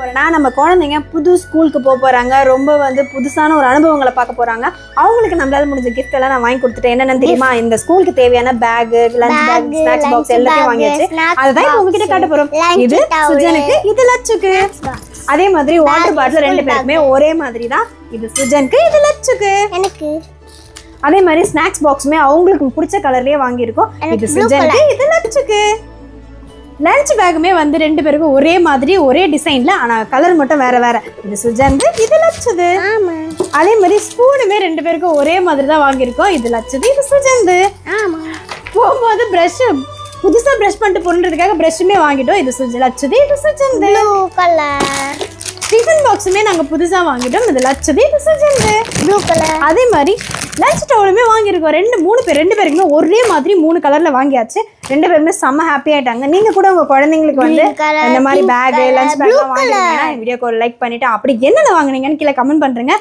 போறேன்னா நம்ம குழந்தைங்க புது ஸ்கூலுக்கு போக போறாங்க. ரொம்ப வந்து புதுசான ஒரு அனுபவங்களை பார்க்க போறாங்க. அவங்களுக்கு நம்மளால முடிஞ்ச கிஃப்ட் எல்லாம் நான் வாங்கி கொடுத்துட்டேன். என்னென்னு தெரியுமா? இந்த ஸ்கூலுக்கு தேவையான bag lunch bag snacks box எல்லாத்தையும் வாங்கியாச்சு. அதுதான் உங்ககிட்ட காட்ட lunch இது சுஜனுக்கு இது லட்சுக்கு. அதே மாதிரி வாட்டர் பாட்டில் ரெண்டு பேருக்குமே ஒரே மாதிரி தான். இது சுஜனுக்கு இது லட்சுக்கு. எனக்கு. அதே மாதிரி ஸ்நாக்ஸ் பாக்ஸுமே அவங்களுக்கு பிடிச்ச கலர்லயே வாங்கியிருக்கோம். இது சுஜனுக்கு இது லட்சுக்கு. லஞ்ச் பேக்குமே வந்து ரெண்டு பேருக்கும் ஒரே மாதிரி ஒரே டிசைன்ல ஆனா கலர் மட்டும் வேற வேற. இது சுஜந்து இது லட்சுது அதே மாதிரி ஸ்பூனுமே ரெண்டு பேருக்கும் ஒரே மாதிரி தான் வாங்கியிருக்கோம். இது லட்சுது இது சுஜந்து போகும்போது ப்ரஷ் புதுசா ப்ரஷ் பண்ணிட்டு போன்றதுக்காக ப்ரஷ்ஷுமே வாங்கிட்டோம். இது சுஜ லட்சுது இது சுஜந்து ப்ளூ கலர் டிஃபன் பாக்ஸுமே நாங்க புதுசா வாங்கிட்டோம். இது லட்சுது இது சுஜந்து ப்ளூ கலர் அதே மாதிரி லஞ்ச் டவலுமே வாங்கியிருக்கோம். ரெண்டு மூணு பேர் ரெண்டு பேருக்குமே ஒரே மாதிரி மூணு கலர்ல வாங்கியாச்சு. ரெண்டு பேருமே செம்ம ஹாப்பி ஆயிட்டாங்க. நீங்க கூட உங்க குழந்தைங்களுக்கு வந்து இந்த மாதிரி பேக் லஞ்ச் பேக் வாங்கினீங்கன்னா வீடியோக்கு ஒரு லைக் பண்ணிட்டு அப்படி என்னென்ன வாங்குனீங்கன்னு கீழே கமெண்ட் பண்றீங்க.